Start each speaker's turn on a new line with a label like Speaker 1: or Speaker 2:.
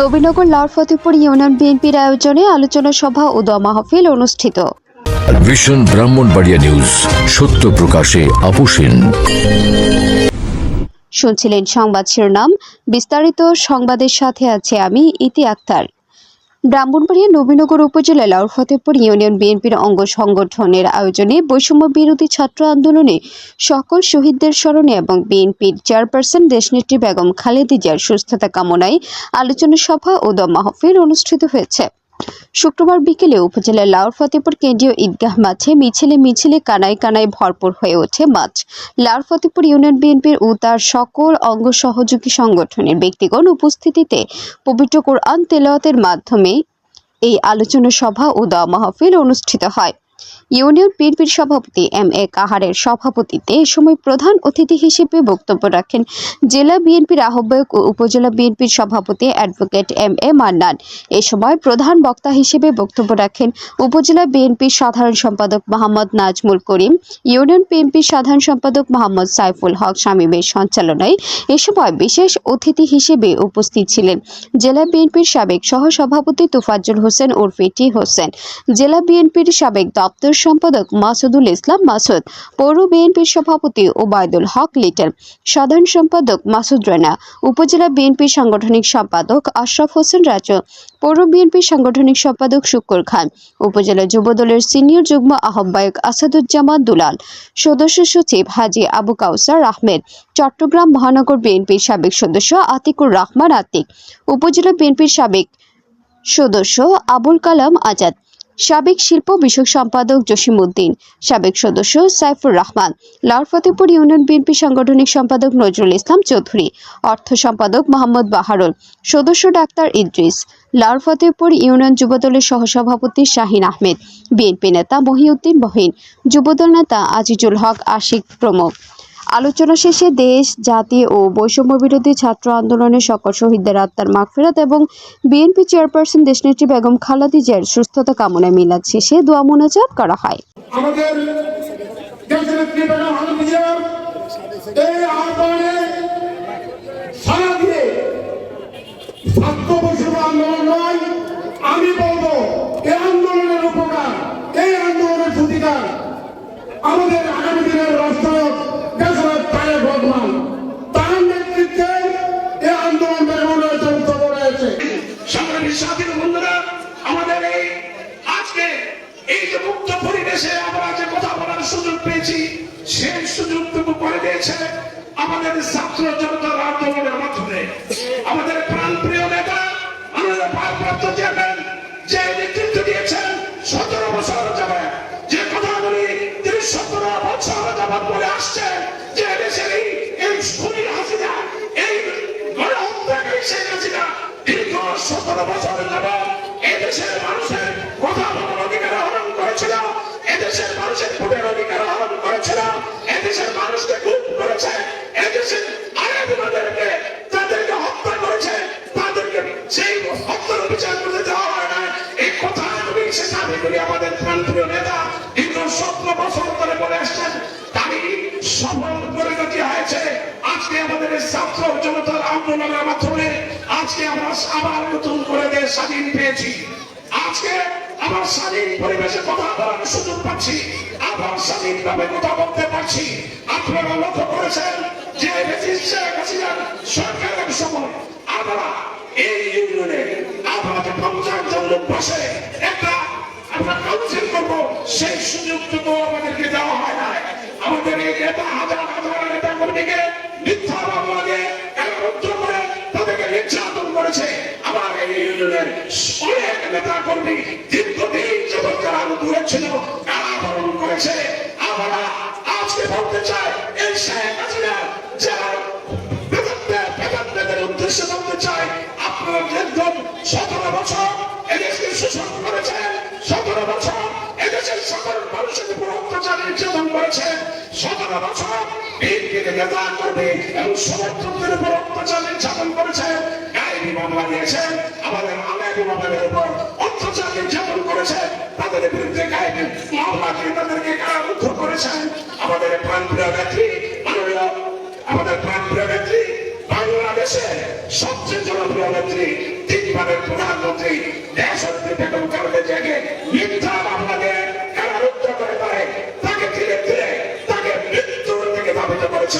Speaker 1: নবীনগর লাউ ফতেপুর ইউনিয়ন বিএনপির আয়োজনে আলোচনা সভা ও দোয়া মাহফিল অনুষ্ঠিত।
Speaker 2: ভীষণ ব্রাহ্মণবাড়িয়া নিউজ সত্য প্রকাশে আপোষহীন
Speaker 1: শুনছিলেন সংবাদ শিরোনাম বিস্তারিত সংবাদের সাথে আছে আমি ইতি আক্তার। ব্রাহ্মণবাড়িয়া নবীনগর উপজেলা লাউরফতেপুর ইউনিয়ন বিএনপির অঙ্গ সংগঠনের আয়োজনে বৈষম্য বিরোধী ছাত্র আন্দোলনে সকল শহীদদের স্মরণে এবং বিএনপির চেয়ারপারসন দেশনেত্রী বেগম খালেদা জিয়ার সুস্থতা কামনায় আলোচনা সভা ও দম মাহফিল অনুষ্ঠিত হয়েছে। শুক্রবার বিকেলে উপজেলার লাউর ফতেপুর কেন্দ্রীয় ঈদগাহ মাঠে মিছিলে মিছিলে কানায় কানায় ভরপুর হয়ে ওঠে মাছ লাউর ফতেপুর ইউনিয়ন বিএনপির ও তার সকল অঙ্গ সহযোগী সংগঠনের ব্যক্তিগণ উপস্থিতিতে পবিত্র কোরআন তেলাওয়াতের মাধ্যমে এই আলোচনা সভা ও দোয়া মাহফিল অনুষ্ঠিত হয়। ইউনিয়ন বিএনপির সভাপতি এম এ কাহারের সভাপতিত্বে এ সময় প্রধান অতিথি হিসেবে বক্তব্য রাখেন জেলা বিএনপির আহ্বায়ক ও উপজেলা বিএনপির সভাপতি অ্যাডভোকেট এম এ মান্নান। এ সময় প্রধান বক্তা হিসেবে বক্তব্য রাখেন উপজেলা বিএনপির সাধারণ সম্পাদক মোহাম্মদ নাজমুল করিম, ইউনিয়ন বিএনপির সাধারণ সম্পাদক মোহাম্মদ সাইফুল হক শামীমের সঞ্চালনায় এ সময় বিশেষ অতিথি হিসেবে উপস্থিত ছিলেন জেলা বিএনপির সাবেক সহসভাপতি তোফাজ্জল হোসেন ওরফে টি হোসেন, জেলা বিএনপির সাবেক দপ্তর সম্পাদক মাসুদুল ইসলাম মাসুদ, পৌর বিএনপির সভাপতি ওবায়দুল হক লিটন, সাধারণ সম্পাদক মাসুদ রানা, উপজেলা বিএনপির সাংগঠনিক সম্পাদক আশরাফ হোসেন রাজু, পৌর বিএনপির সাংগঠনিক সম্পাদক শুক্কর খান, উপজেলা যুবদলের সিনিয়র যুগ্ম আহ্বায়ক আসাদুজ্জামান দুলাল, সদস্য সচিব হাজি আবু কাউসার আহমেদ, চট্টগ্রাম মহানগর বিএনপির সাবেক সদস্য আতিকুর রহমান আতিক, উপজেলা বিএনপির সাবেক সদস্য আবুল কালাম আজাদ সাবেক শিল্প বিষয়ক সম্পাদক জসিম উদ্দিন সাবেক সদস্য সাইফুর রহমান লাউর ফতেপুর ইউনিয়ন বিএনপি সাংগঠনিক সম্পাদক নজরুল ইসলাম চৌধুরী, অর্থ সম্পাদক মোহাম্মদ বাহারুল, সদস্য ডাক্তার ইদ্রিস লাউর ফতেপুর ইউনিয়ন যুবদলের সহসভাপতি শাহিন আহমেদ, বিএনপি নেতা মহিউদ্দিন বহিন যুবদল নেতা আজিজুল হক, আশিক প্রমুখ। আলোচনা শেষে দেশ, জাতি ও বৈষম্য বিরোধী ছাত্র আন্দোলনের সকল শহীদদের আত্মার মাগফিরাত এবং বিএনপি চেয়ারপারসন দেশনেত্রী বেগম খালেদা জিয়ার সুস্থতা কামনায় মিলাদ শেষে দোয়া মোনাজাত করা হয়।
Speaker 3: আমাদের আমি বলব এই আন্দোলনের উপকার, এই আন্দোলনের প্রতিকার আমাদের আগামী দিনের রাষ্ট্রনায়ক দেশের তারেক রহমান তার নেতৃত্বে এই আন্দোলন বেরোনো চরিত্র রয়েছে
Speaker 4: সংগ্রামী সাথীর বন্ধুরা আমাদের এই আজকে এই যে মুক্ত পরিবেশে আমরা যে কথা বলার সুযোগ পেয়েছি সেই সুযোগটুকু করে দিয়েছে আমাদের ছাত্র জনতার আন্দোলনের মাধ্যমে। আমাদের প্রাণপ্রিয় নেতা, আমাদের ভারপ্রাপ্ত চেয়ারম্যান, যে নেতৃত্ব দিয়েছেন, সতেরো বছর যাবে যে কথাগুলি তিনি সতেরো বছর বলে আসছেন যে দেশের এই এই খুনি হাসিনা, এই গণহত্যাকারী শেখ হাসিনা, দীর্ঘ সতেরো বছর মানুষের করি আমাদের প্রান্তীয় নেতা দীর্ঘ সতেরো বছর ধরে বলে আসছেন দাবি সফল পরিণতি হয়েছে। আজকে আমাদের ছাত্র জনতার আন্দোলনের মাধ্যমে আজকে আমরা আবার নতুন করে দেশ স্বাধীন পেয়েছি। আজকে আবার স্বাধীন পরিবেশে কথা বলার সুযোগ পাচ্ছি, আবার স্বাধীন ভাবে কথা বলতে পারছি। আপনারা লক্ষ্য করেছেন যে শেখ হাসিনার সরকারের সময় আমরা এই ইউনিয়নে আমরা পঞ্চাশ জন লোক বসে একটা আমরা কাউন্সিল করব সেই সুযোগ সুযোগটুকু আমাদেরকে দেওয়া হয় না আমাদের এই নেতা, হাজার হাজার নেতা কর্মীকে মিথ্যা করে তাদেরকে নির্যাতন করেছে। আমার এই ইউনিয়নের অনেক নেতা কর্মী দীর্ঘদিন যাবৎ যারা দূরে ছিল, কারাবরণ করেছে। আমরা আজকে বলতে চাই, এই শেখ হাসিনা যারা উদ্দেশ্যে বলতে চাই, আপনারা একজন সতেরো বছর এদেশকে শোষণ করেছেন। সতেরো বছর বিএনপিকে নেতা করবে এবং সমর্থকদের উপর অত্যাচার নির্যাতন করেছে গায়েবী মামলা দিয়েছেন আমাদের আলাইবী মামলার উপর অত্যাচার নির্যাতন করেছে, তাদের বিরুদ্ধে গায়েবী মামলা দিয়ে তাদেরকে কারারুদ্ধ করেছেন আমাদের প্রাণপ্রিয় নেত্রী মাননীয় আমাদের প্রাণপ্রিয় নেত্রী বাংলাদেশে সবচেয়ে জনপ্রিয় নেত্রী তিন কীভাবে প্রধানমন্ত্রী দেশত্রী বেগম খালেদা জিয়াকে মিথ্যা